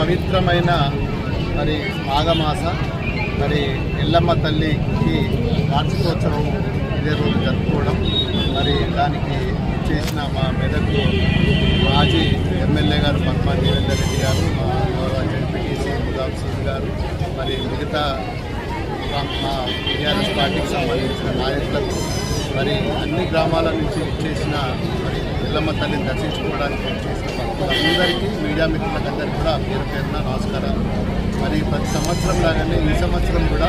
పవిత్రమైన మరి మాఘమాస మరి ఎల్లమ్మ తల్లికి వార్షికోత్సవం ఇదే రోజు జరుపుకోవడం మరి దానికి చేసిన మా మెదక్ మాజీ ఎమ్మెల్యే గారు పద్మా దేవేందర్ రెడ్డి గారు మా గౌరవ జడ్పీటీసీ ముదాం సింగ్ గారు మరి మిగతా మా టీఆర్ఎస్ పార్టీకి సంబంధించిన నాయకులకు మరి అన్ని గ్రామాల నుంచి చేసిన మరి ఎల్లమ్మ తల్లిని దర్శించుకోవడానికి చేసిన అందరికీ మీడియా మిత్రులందరికీ కూడా పేరు పేరున నమస్కారాలు. మరి ప్రతి సంవత్సరం లాగానే ఈ సంవత్సరం కూడా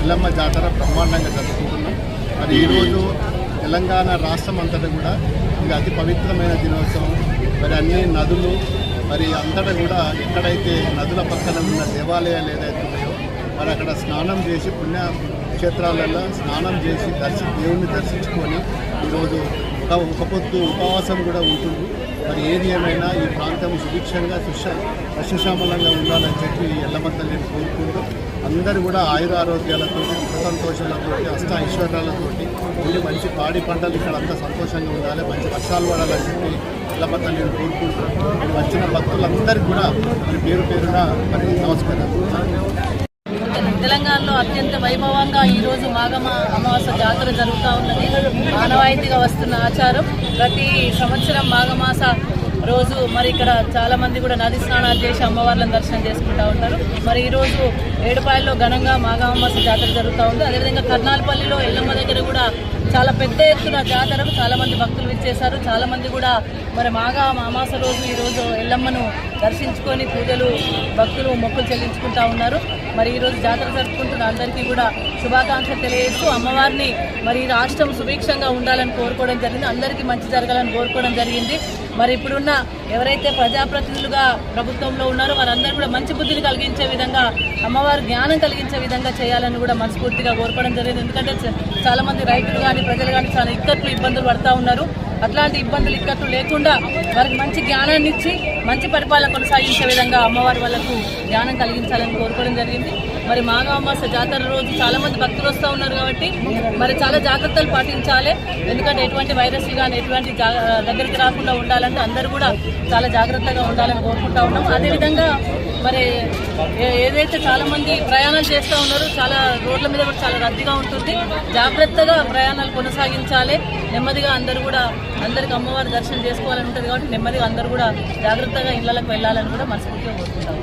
ఎల్లమ్మ జాతర బ్రహ్మాండంగా జరుపుకుంటున్నాం. మరి ఈరోజు తెలంగాణ రాష్ట్రం అంతటా కూడా ఇది అతి పవిత్రమైన దినోత్సవం మరి అన్ని నదులు మరి అంతటా కూడా ఎక్కడైతే నదుల పక్కన ఉన్న దేవాలయాలు ఏదైతే ఉన్నాయో మరి అక్కడ స్నానం చేసి పుణ్యక్షేత్రాలలో స్నానం చేసి దర్శి దేవుణ్ణి దర్శించుకొని ఈరోజు ఒక ఒక పొద్దు ఉపవాసం కూడా ఉంటుంది. మరి ఏది ఏమైనా ఈ ప్రాంతం సుభిక్షంగా సుష సస్యశ్యామలంగా ఉండాలని చెప్పి ఎల్లమ్మ తల్లిని కోరుకుంటూ అందరూ కూడా ఆయుర ఆరోగ్యాలతో సుఖ సంతోషాలతో అష్ట ఐశ్వర్యాలతోటి ఉండి మంచి పాడి పంటలు ఇక్కడ అంతా సంతోషంగా ఉండాలి మంచి వర్షాలు పడాలని చెప్పి ఎల్లమ్మ తల్లిని కోరుకుంటూ వచ్చిన భక్తులందరికీ కూడా మరి పేరు పేరున మరి నమస్కారం తెలంగాణలో అత్యంత వైభవంగా ఈరోజు మాఘమ అమావాస్య జాతర జరుగుతూ ఉన్నది. ఆనవాయితీగా వస్తున్న ఆచారం. ప్రతి సంవత్సరం మాఘమాస రోజు మరి ఇక్కడ చాలా మంది కూడా నది స్నానాలు చేసి అమ్మవార్లను దర్శనం చేసుకుంటూ ఉంటారు. మరి ఈరోజు ఏడుపాయల్లో ఘనంగా మాఘ జాతర జరుగుతూ ఉంది. అదేవిధంగా కర్నాలపల్లిలో ఎల్లమ్మ దగ్గర కూడా చాలా పెద్ద ఎత్తున జాతరకు చాలా మంది భక్తులు విచ్చేశారు. చాలా మంది కూడా మరి మాగా అమాస రోజు ఈ రోజు ఎల్లమ్మను దర్శించుకొని పూజలు భక్తులు మొక్కులు చెల్లించుకుంటా ఉన్నారు. మరి ఈరోజు జాతర జరుపుకుంటున్న అందరికీ కూడా శుభాకాంక్షలు తెలియజేస్తూ అమ్మవారిని మరి ఈ రాష్ట్రం సుభిక్షంగా ఉండాలని కోరుకోవడం జరిగింది. అందరికీ మంచి జరగాలని కోరుకోవడం జరిగింది. మరి ఇప్పుడున్న ఎవరైతే ప్రజాప్రతినిధులుగా ప్రభుత్వంలో ఉన్నారో వారందరూ కూడా మంచి బుద్ధిని కలిగించే విధంగా అమ్మవారు జ్ఞానం కలిగించే విధంగా చేయాలని కూడా మనస్ఫూర్తిగా కోరుకోవడం జరిగింది. ఎందుకంటే చాలామంది చాలా మంది రైతులు కానీ ప్రజలు కానీ చాలా ఇక్కట్లు ఇబ్బందులు పడతా ఉన్నారు. అట్లాంటి ఇబ్బందులు ఇక్కట్లు లేకుండా వారికి మంచి జ్ఞానాన్ని ఇచ్చి మంచి పరిపాలన కొనసాగించే విధంగా అమ్మవారి వాళ్ళకు జ్ఞానం కలిగించాలని కోరుకోవడం జరిగింది. మరి మాఘ అమావాస్య జాతర రోజు చాలా మంది భక్తులు వస్తూ ఉన్నారు కాబట్టి మరి చాలా జాగ్రత్తలు పాటించాలి. ఎందుకంటే ఎటువంటి వైరస్ కానీ ఎటువంటి దగ్గరికి రాకుండా ఉండాలంటే అందరూ కూడా చాలా జాగ్రత్తగా ఉండాలని కోరుకుంటా ఉన్నాం. అదేవిధంగా మరి ఏ- ఏదైతే చాలా మంది ప్రయాణాలు చేస్తూ ఉన్నారో చాలా రోడ్ల మీద కూడా చాలా రద్దీగా ఉంటుంది. జాగ్రత్తగా ప్రయాణాలు కొనసాగించాలి. నెమ్మదిగా అందరూ కూడా అందరికి అమ్మవారి దర్శనం చేసుకోవాలని ఉంటుంది కాబట్టి నెమ్మదిగా అందరూ కూడా జాగ్రత్తగా ఇళ్ళకు వెళ్ళాలని కూడా మనస్ఫూర్తిగా కోరుకుంటాం